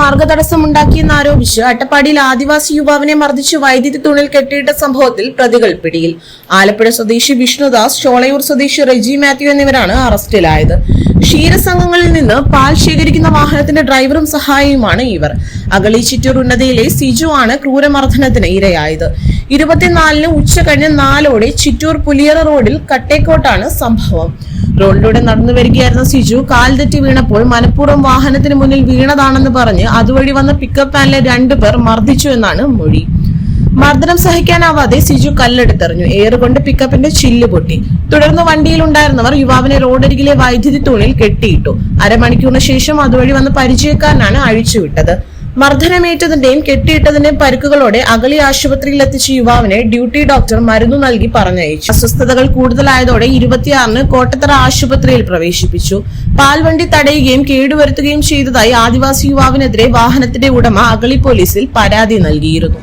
തടസ്സമുണ്ടാക്കിയെന്ന് ആരോപിച്ച് അട്ടപ്പാടിയിൽ ആദിവാസി യുവാവിനെ മർദ്ദിച്ച് വൈദ്യുതി തുണിൽ കെട്ടിയിട്ട സംഭവത്തിൽ പ്രതികൾ പിടിയിൽ. ആലപ്പുഴ സ്വദേശി വിഷ്ണുദാസ് ചോളയൂർ സ്വദേശി റെജി മാത്യു എന്നിവരാണ് അറസ്റ്റിലായത്. ക്ഷീരസംഘങ്ങളിൽ നിന്ന് പാൽ ശേഖരിക്കുന്ന വാഹനത്തിന്റെ ഡ്രൈവറും സഹായിയുമാണ് ഇവർ. അഗളി ചിറ്റൂർ ഉന്നതിയിലെ സിജു ആണ് ക്രൂരമർദ്ദനത്തിന് ഇരയായത്. ഇരുപത്തിനാലിന് ഉച്ച കഴിഞ്ഞ് നാലോടെ ചിറ്റൂർ പുലിയറ റോഡിൽ കട്ടേക്കോട്ടാണ് സംഭവം. റോഡിലൂടെ നടന്നു വരികയായിരുന്ന സിജു കാൽ തെറ്റി വീണപ്പോൾ മനഃപൂർവം വാഹനത്തിന് മുന്നിൽ വീണതാണെന്ന് പറഞ്ഞ് അതുവഴി വന്ന പിക്കപ്പ് വാനിലെ രണ്ടുപേർ മർദ്ദിച്ചു എന്നാണ് മൊഴി. മർദ്ദനം സഹിക്കാനാവാതെ സിജു കല്ലെടുത്തെറിഞ്ഞു. ഏറുകൊണ്ട് പിക്കപ്പിന്റെ ചില്ല് പൊട്ടി. തുടർന്ന് വണ്ടിയിലുണ്ടായിരുന്നവർ യുവാവിനെ റോഡരികിലെ വൈദ്യുതി തൂണിൽ കെട്ടിയിട്ടു. അരമണിക്കൂറിന് ശേഷം അതുവഴി വന്ന് പരിചയക്കാരനാണ് അഴിച്ചുവിട്ടത്. മർദ്ദനമേറ്റതിന്റെയും കെട്ടിയിട്ടതിന്റെയും പരിക്കുകളോടെ അഗളി ആശുപത്രിയിൽ എത്തിച്ച യുവാവിനെ ഡ്യൂട്ടി ഡോക്ടർ മരുന്നു നൽകി പറഞ്ഞയച്ചു. അസ്വസ്ഥതകൾ കൂടുതലായതോടെ ഇരുപത്തിയാറിന് കോട്ടത്തറ ആശുപത്രിയിൽ പ്രവേശിപ്പിച്ചു. പാൽവണ്ടി തടയുകയും കേടുവരുത്തുകയും ചെയ്തതായി ആദിവാസി യുവാവിനെതിരെ വാഹനത്തിന്റെ ഉടമ അഗളി പോലീസിൽ പരാതി നൽകിയിരുന്നു.